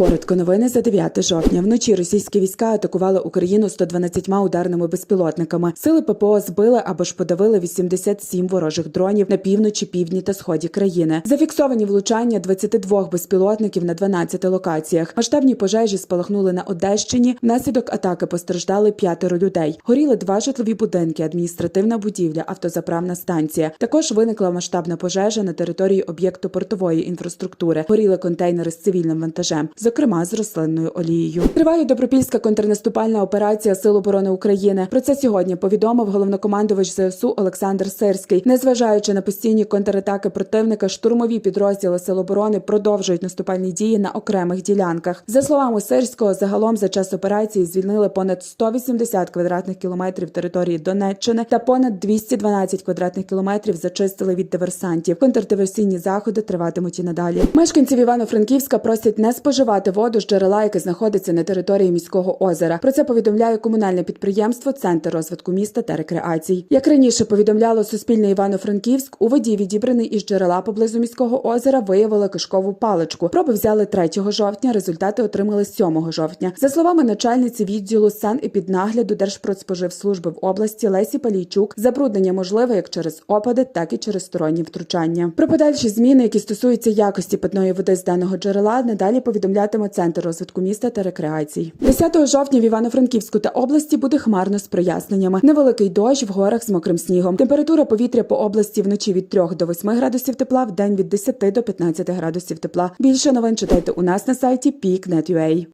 Коротко новини за 9 жовтня. Вночі російські війська атакували Україну 112 ударними безпілотниками. Сили ППО збили або ж подавили 87 ворожих дронів на півночі, півдні та сході країни. Зафіксовані влучання 22 безпілотників на 12 локаціях. Масштабні пожежі спалахнули на Одещині. Внаслідок атаки постраждали п'ятеро людей. Горіли два житлові будинки, адміністративна будівля, автозаправна станція. Також виникла масштабна пожежа на території об'єкту портової інфраструктури. Горіли контейнери з цивільним вантажем, зокрема з рослинною олією. Триває добропільська контрнаступальна операція Сил оборони України. Про це сьогодні повідомив головнокомандувач ЗСУ Олександр Сирський. Незважаючи на постійні контратаки противника, штурмові підрозділи Сил оборони продовжують наступальні дії на окремих ділянках. За словами Сирського, загалом за час операції звільнили понад 180 квадратних кілометрів території Донеччини та понад 212 квадратних кілометрів зачистили від диверсантів. Контрдиверсійні заходи триватимуть і надалі. Мешканців Івано-Франківська просять не споживати воду з джерела, яке знаходиться на території міського озера. Про це повідомляє комунальне підприємство Центр розвитку міста та рекреацій. Як раніше повідомляло Суспільне Івано-Франківськ, у воді, відібраний із джерела поблизу міського озера, виявили кишкову паличку. Проби взяли 3 жовтня. Результати отримали 7 жовтня. За словами начальниці відділу санепіднагляду Держпродспоживслужби в області Лесі Палійчук, забруднення можливе як через опади, так і через сторонні втручання. Про подальші зміни, які стосуються якості питної води з даного джерела, надалі повідомлятиме Центр розвитку міста та рекреацій. 10 жовтня в Івано-Франківську та області буде хмарно з проясненнями. Невеликий дощ в горах з мокрим снігом. Температура повітря по області вночі від 3 до 8 градусів тепла, в день від 10 до 15 градусів тепла. Більше новин читайте у нас на сайті peak.net.ua.